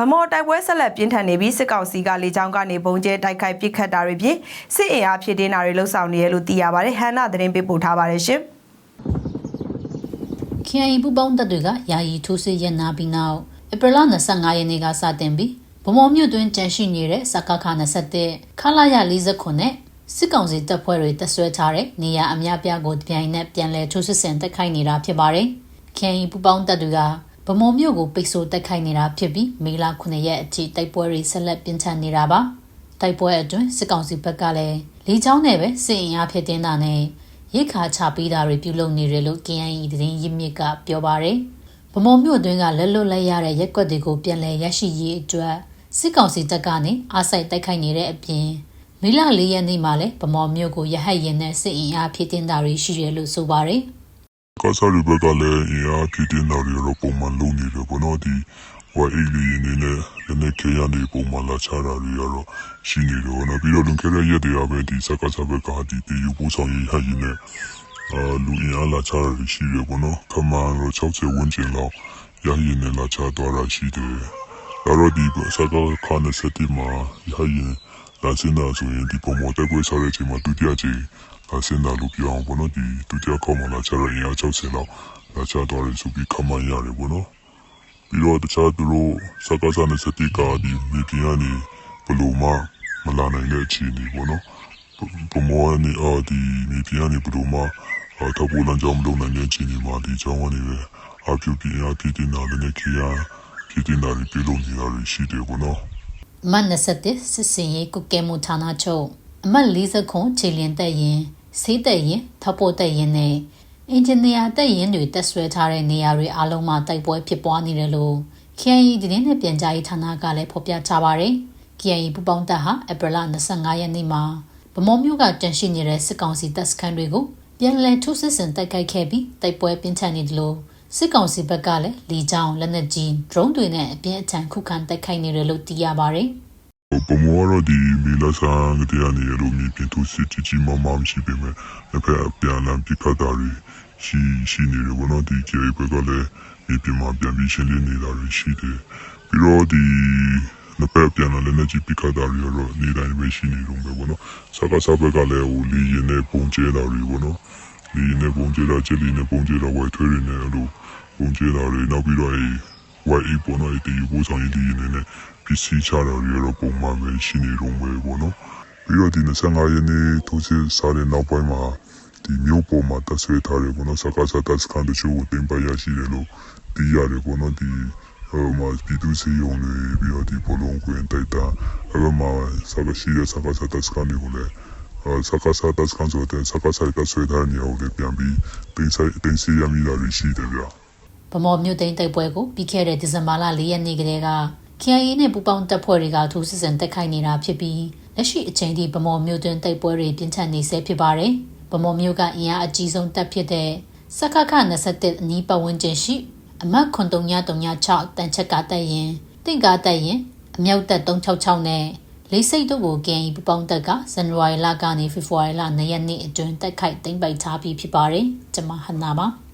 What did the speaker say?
ဗမော်တိုက်ပွဲဆက်လက်ပြင်းထန်နေပြီးစစ်ကောင်စီကလေကြောင်းကနေပုံကျဲတိုက်ခိုက်ပစ်ခတ်တာတွေပြင်စစ်အင်အားဖြည့်တင်းတာတွေလှုပ်ဆောင်နေရလို့သိရပါတယ်ဟန်နာသတင်းပေးပို့ထားပါတယ်ရှင် KIA ပူပေါင်းတပ်တွေကယာယီထိုးစစ်ရပ်နာပြီးနောက်ဧပြီလ25ရက်နေ့ကစတင်ပြီးဗမော်မြို့တွင်ကြန့်ရှိနေတဲ့စကခ21ခလာရ49နဲ့စစ်ကောင်စီတပ်ဖွဲ့တွေတပ်ဆွဲထားတဲ့နေရာအများပြားကိုတပြိုင်နက်ပြန်လည်ထိုးစစ်ဆင်တက်ခိုက်နေတာဖြစ်ပါတယ်။ KIA ပူပေါင်းတပ်တွေက ဗမော်မြို့ကိုပိတ်ဆို့တက်ခိုက်နေတာဖြစ်ပြီးမေလ9ရက်အထိတိုက်ပွဲတွေဆက်လက်ပြင်းထန်နေတာပါ။တိုက်ပွဲအတွင်းစစ်ကောင်စီဘက်ကလည်းလေကြောင်းနဲ့ပဲစစ်အင်အားဖြစ်တင်တာနဲ့ရိတ်ခါချပေးတာတွေပြုလုပ်နေတယ်လို့ KNY သတင်းရင်းမြစ်ကပြောပါရယ်။ဗမော်မြို့အတွင်းကလက်လွတ်လက်ရတဲ့ရက်ကွက်တွေကိုပြန်လည်ရရှိရေးအတွက်စစ်ကောင်စီတပ်ကနေအားစိုက်တိုက်ခိုက်နေတဲ့အပြင်မေလ၄ရက်နေ့မှာလည်းဗမော်မြို့ကိုရဟတ်ရင်နဲ့စစ်အင်အားဖြည့်တင်တာတွေရှိတယ်လို့ဆိုပါရယ် ကာဆာရီဘက်ကလည်းအင်အားဖြည့်တင်တာတွေတော့ပုံမှန်လုပ်နေတယ်ပေါ့နော်ဒီဟိုအေးလီနေနဲ့လည်းနဲ့ခေရနေပုံမှန်လာချတာတွေကတော့ရှိနေတယ်ပေါ့နော်ပြီးတော့လွန်ခဲ့တဲ့ရက်တွေကပဲဒီစကားစဘက်ကဒီတီယူပို့ဆောင်ရေးဟန်ကြီးနဲ့အာလူအင်အားလာချတာတွေရှိတယ်ပေါ့နော်ခမန်တော့60ဝန်းကျင်လောက်ရဟရင်နဲ့လာချသွားတာရှိတယ်ဒါတော့ဒီစကားခါနဲ့စက်တီမှာရဟရင်လာစင်တာဆိုရင်ဒီပုံမတက်ပွဲစားတဲ့အချိန်မှာဒုတိယကြိမ် လာစင်တာလို့ပြောအောင်ပေါ့နော်ဒီဒုတိယခေါက်မှာလာချတော့ရင်အား60လောက်လာချသွားတယ်ဆိုပြီးခမန်ရတယ်ပေါ့နော်ပြီးတော့တခြားသူတို့စကားစားနဲ့စက်တီကဒီမြေပြင်ကနေဘလို့မှမလာနိုင်တဲ့အခြေအနေပေါ့နော်ပုံမောနေအာဒီမြေပြင်ကနေဘလို့မှအာထပ်ဖို့လမ်းကြောင်းမလုပ်နိုင်တဲ့အခြေအနေမှာဒီကြောင်းကနေပဲအပြုတ်ပြင်းအပြည့်တင်တာလည်းခေရပြည်တင်တာတွေပြုလုပ်နေတာတွေရှိတယ်ပေါ့နော်အမတ်27စစ်စင်ရေးကုကဲမှုဌာနချုပ်အမတ်40ခွန်ခြေလျင်တက်ရင် ဆေးတက်ရင်ထောက်ပို့တက်ရင်နဲ့အင်ဂျင်နီယာတက်ရင်တွေတက်ဆွဲထားတဲ့နေရာတွေအားလုံးမှာတိုက်ပွဲဖြစ်ပွားနေတယ်လို့ KNY သတင်းနဲ့ပြန်ကြားရေးဌာနကလည်းဖော်ပြထားပါတယ်။ KNY ပူပေါင်းတပ်ဟာဧပြီလ25ရက်နေ့မှာဗမော်မြို့ကတန်ရှိနေတဲ့စစ်ကောင်စီတပ်စခန်းတွေကိုပြန်လည်ထိုးစစ်ဆင်တိုက်ခိုက်ခဲ့ပြီးတိုက်ပွဲပြင်းထန်နေတယ်လို့စစ်ကောင်စီဘက်ကလည်းလီကြောင်လက်နက်ကြီး drone တွေနဲ့အပြင်းအထန်ခုခံတိုက်ခိုက်နေတယ်လို့သိရပါတယ်။ ပုံမောတော့ဒီမီလာဆန်ကတရားနေရလို့မြေပြင်သူစစ်ကြီးကြီးမမမရှိပေမဲ့တစ်ဖက်အပြန်လမ်းပြခတ်တာတွေရှိရှိနေတယ်ဘောနော်ဒီကျေဘက်ကလည်းမြေပြင်မှာပြန်ပြီးရှင်းလင်းနေတာတွေရှိတယ်ပြီးတော့ဒီနှစ်ဖက်ပြန်လာလည်းလက်ကြီးပြခတ်တာတွေတော့နေတိုင်းပဲရှိနေတော့ပဲဘောနော်စကားစဘက်ကလည်းဟိုလီရင်နဲ့ပုံကျဲတာတွေဘောနော်လီရင်နဲ့ပုံကျဲတာချက်လီနဲ့ပုံကျဲတာဝိုက်ထွေးတွေနဲ့အဲ့လိုပုံကျဲတာတွေနောက်ပြီးတော့အဲ ဝိုက်အေးပေါ်တော့ဒီယူဖို့ဆောင်ရည်လီရင်နဲ့ပစ္စည်းချတာတွေတော့ပုံမှန်ပဲရှိနေတော့ပဲဘောနော်ပြီးတော့ဒီ25ရက်နေ့ထိုးစစ်စားတဲ့နောက်ပိုင်းမှာဒီမျိုးပေါ်မှာတဆွေးထားတယ်ဘောနော်စကားစတတ်စကန်တချို့ကိုတင်ပရရှိတယ်လို့သိရတယ်ဘောနော်ဒီဟိုမှာပြည်သူစီယုံတွေပြီးတော့ဒီဘလုံးကွင်းတိုက်တာအဲ့မှာစကားရှိတဲ့စကားစတတ်စကန်တွေကိုလည်းစကားစတတ်စကန်ဆိုတဲ့စကားစတတ်ဆွေးထားနေအောင်လည်းပြန်ပြီးတင်ဆိုင်တင်စီရမိတာတွေရှိတယ်ဗျာ ဗမော်မြို့သိမ်းတိုက်ပွဲကိုပြီးခဲ့တဲ့ဒီဇင်ဘာလ၄ရက်နေ့ကတည်းက KIA နဲ့ပူးပေါင်းတပ်ဖွဲ့တွေကထိုးစစ်ဆင်တိုက်ခိုက်နေတာဖြစ်ပြီးလက်ရှိအချိန်ထိဗမော်မြို့တွင်တိုက်ပွဲတွေပြင်းထန်နေဆဲဖြစ်ပါတယ်။ဗမော်မြို့ကအင်အားအကြီးဆုံးတပ်ဖြစ်တဲ့စကခ21အနီးပတ်ဝန်းကျင်ရှိအမတ်9336တန်ချက်ကတပ်ရင်တင့်ကားတပ်ရင်အမြောက်တပ်366နဲ့လေးစိတ်တို့ကို KIA ပူးပေါင်းတပ်ကဇန်နဝါရီလကနေဖေဖော်ဝါရီလ2ရက်နေ့အတွင်းတိုက်ခိုက်သိမ်းပိုက်ထားပြီးဖြစ်ပါတယ်။ကျွန်မဟန်နာပါ။